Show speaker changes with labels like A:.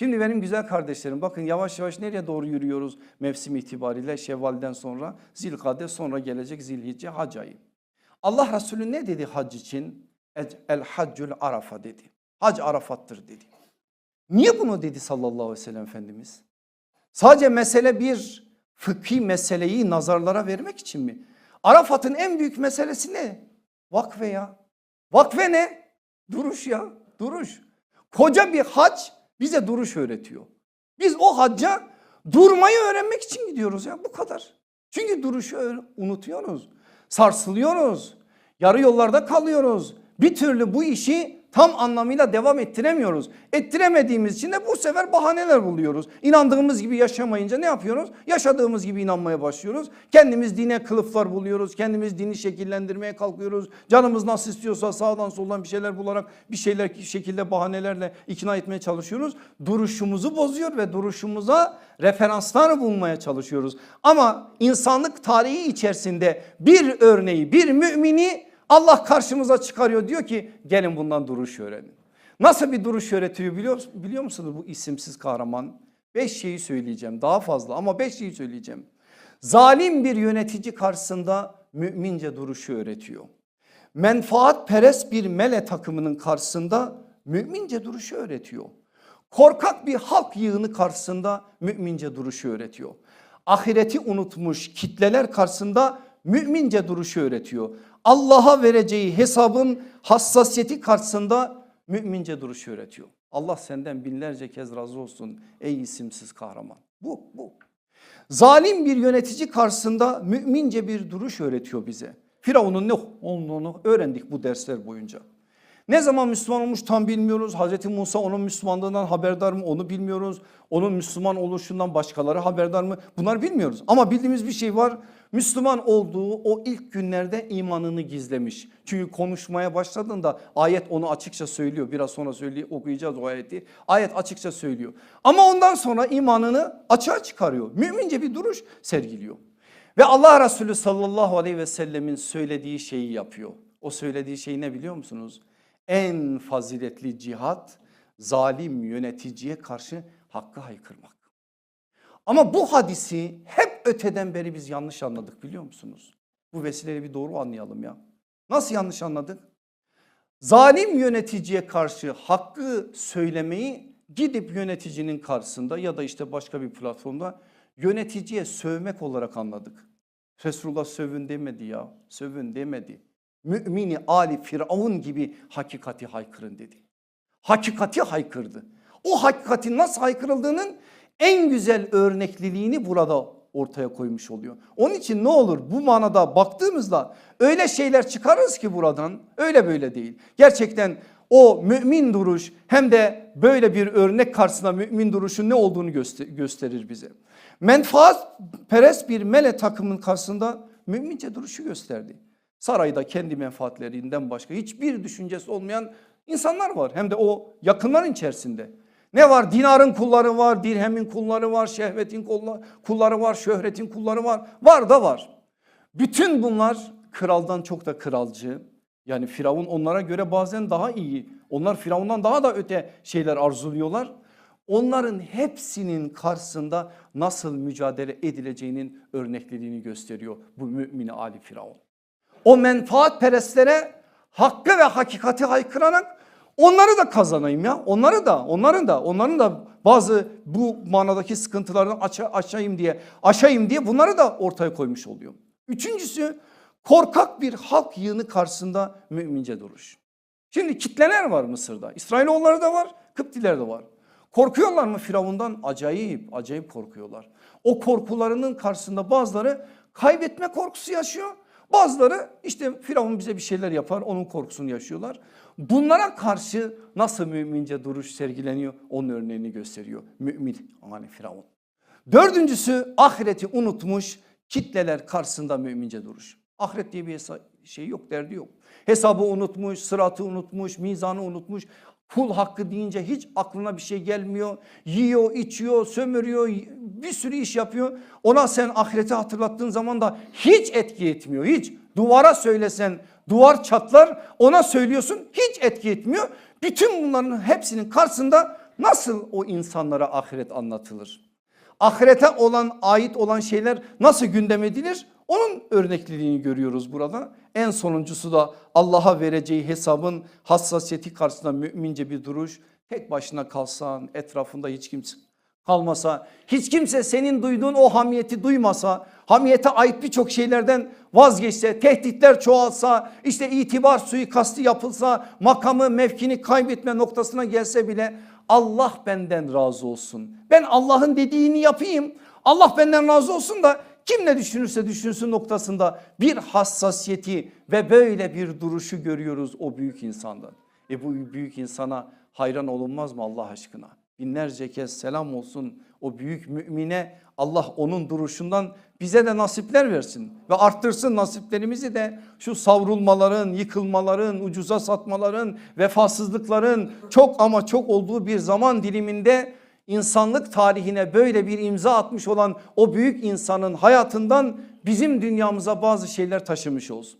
A: Şimdi benim güzel kardeşlerim bakın yavaş yavaş nereye doğru yürüyoruz mevsim itibariyle Şevval'den sonra Zilkade sonra gelecek Zilhicce hac ayı. Allah Resulü ne dedi hac için? El haccül arafa dedi. Hac Arafat'tır dedi. Niye bunu dedi sallallahu aleyhi ve sellem Efendimiz? Sadece mesele bir fıkhi meseleyi nazarlara vermek için mi? Arafat'ın en büyük meselesi ne? Vakfe ya. Vakfe ne? Duruş ya. Duruş. Koca bir hac bize duruş öğretiyor. Biz o hacca durmayı öğrenmek için gidiyoruz ya bu kadar. Çünkü duruşu unutuyoruz. Sarsılıyoruz. Yarı yollarda kalıyoruz. Bir türlü bu işi tam anlamıyla devam ettiremiyoruz. Ettiremediğimiz için de bu sefer bahaneler buluyoruz. İnandığımız gibi yaşamayınca ne yapıyoruz? Yaşadığımız gibi inanmaya başlıyoruz. Kendimiz dine kılıflar buluyoruz. Kendimiz dini şekillendirmeye kalkıyoruz. Canımız nasıl istiyorsa sağdan soldan bir şeyler bularak bir şeyler şekilde bahanelerle ikna etmeye çalışıyoruz. Duruşumuzu bozuyor ve duruşumuza referanslar bulmaya çalışıyoruz. Ama insanlık tarihi içerisinde bir örneği, bir mümini Allah karşımıza çıkarıyor diyor ki gelin bundan duruş öğrenin. Nasıl bir duruş öğretiyor biliyor, biliyor musunuz bu isimsiz kahraman? Beş şeyi söyleyeceğim daha fazla ama beş şeyi söyleyeceğim. Zalim bir yönetici karşısında mümince duruşu öğretiyor. Menfaatperest bir mele takımının karşısında mümince duruşu öğretiyor. Korkak bir halk yığını karşısında mümince duruşu öğretiyor. Ahireti unutmuş kitleler karşısında mümince duruşu öğretiyor. Allah'a vereceği hesabın hassasiyeti karşısında mümince duruşu öğretiyor. Allah senden binlerce kez razı olsun ey isimsiz kahraman. Bu bu. Zalim bir yönetici karşısında mümince bir duruş öğretiyor bize. Firavun'un ne olduğunu öğrendik bu dersler boyunca. Ne zaman Müslüman olmuş tam bilmiyoruz. Hazreti Musa onun Müslümanlığından haberdar mı onu bilmiyoruz. Onun Müslüman oluşundan başkaları haberdar mı bunları bilmiyoruz. Ama bildiğimiz bir şey var. Müslüman olduğu o ilk günlerde imanını gizlemiş. Çünkü konuşmaya başladığında ayet onu açıkça söylüyor. Biraz sonra söyleye, okuyacağız o ayeti. Ayet açıkça söylüyor. Ama ondan sonra imanını açığa çıkarıyor. Mümince bir duruş sergiliyor. Ve Allah Resulü sallallahu aleyhi ve sellemin söylediği şeyi yapıyor. O söylediği şey ne biliyor musunuz? En faziletli cihat zalim yöneticiye karşı hakkı haykırmak. Ama bu hadisi hep öteden beri biz yanlış anladık biliyor musunuz? Bu vesileyle bir doğru anlayalım ya. Nasıl yanlış anladık? Zalim yöneticiye karşı hakkı söylemeyi gidip yöneticinin karşısında ya da işte başka bir platformda yöneticiye sövmek olarak anladık. Resulullah sövün demedi ya. Sövün demedi. Mümini Ali Firavun gibi hakikati haykırın dedi. Hakikati haykırdı. O hakikatin nasıl haykırıldığının en güzel örnekliliğini burada ortaya koymuş oluyor. Onun için ne olur bu manada baktığımızda öyle şeyler çıkarırız ki buradan öyle böyle değil. Gerçekten o mümin duruş hem de böyle bir örnek karşısında mümin duruşun ne olduğunu göster gösterir bize. Menfaat perest bir mele takımın karşısında mümince duruşu gösterdi. Sarayda kendi menfaatlerinden başka hiçbir düşüncesi olmayan insanlar var. Hem de o yakınların içerisinde. Ne var? Dinarın kulları var, dirhemin kulları var, şehvetin kulları var, şöhretin kulları var. Var da var. Bütün bunlar kraldan çok da kralcı. Yani Firavun onlara göre bazen daha iyi. Onlar Firavundan daha da öte şeyler arzuluyorlar. Onların hepsinin karşısında nasıl mücadele edileceğinin örnekliliğini gösteriyor bu mümini Ali Firavun. O menfaat perestlere hakkı ve hakikati haykırarak onları da kazanayım ya. Onları da onların da onların da bazı bu manadaki sıkıntılarını aça, aşayım diye aşayım diye bunları da ortaya koymuş oluyor. Üçüncüsü korkak bir halk yığını karşısında mümince duruş. Şimdi kitleler var Mısır'da. İsrailoğulları da var, Kıptiler de var. Korkuyorlar mı Firavundan? Acayip, acayip korkuyorlar. O korkularının karşısında bazıları kaybetme korkusu yaşıyor. Bazıları işte Firavun bize bir şeyler yapar onun korkusunu yaşıyorlar. Bunlara karşı nasıl mümince duruş sergileniyor onun örneğini gösteriyor. Mümin yani Firavun. Dördüncüsü ahireti unutmuş kitleler karşısında mümince duruş. Ahiret diye bir şey yok derdi yok. Hesabı unutmuş, sıratı unutmuş, mizanı unutmuş. Kul hakkı deyince hiç aklına bir şey gelmiyor. Yiyor, içiyor, sömürüyor, bir sürü iş yapıyor. Ona sen ahireti hatırlattığın zaman da hiç etki etmiyor. Hiç. Duvara söylesen duvar çatlar. Ona söylüyorsun hiç etki etmiyor. Bütün bunların hepsinin karşısında nasıl o insanlara ahiret anlatılır? Ahirete olan ait olan şeyler nasıl gündem edilir? Onun örnekliliğini görüyoruz burada. En sonuncusu da Allah'a vereceği hesabın hassasiyeti karşısında mümince bir duruş. Tek başına kalsan etrafında hiç kimse kalmasa, hiç kimse senin duyduğun o hamiyeti duymasa, hamiyete ait birçok şeylerden vazgeçse, tehditler çoğalsa, işte itibar suikastı yapılsa, makamı mevkini kaybetme noktasına gelse bile Allah benden razı olsun. Ben Allah'ın dediğini yapayım. Allah benden razı olsun da kim ne düşünürse düşünsün noktasında bir hassasiyeti ve böyle bir duruşu görüyoruz o büyük insandan. E bu büyük insana hayran olunmaz mı Allah aşkına? Binlerce kez selam olsun o büyük mümine Allah onun duruşundan bize de nasipler versin ve arttırsın nasiplerimizi de şu savrulmaların, yıkılmaların, ucuza satmaların, vefasızlıkların çok ama çok olduğu bir zaman diliminde insanlık tarihine böyle bir imza atmış olan o büyük insanın hayatından bizim dünyamıza bazı şeyler taşımış olsun.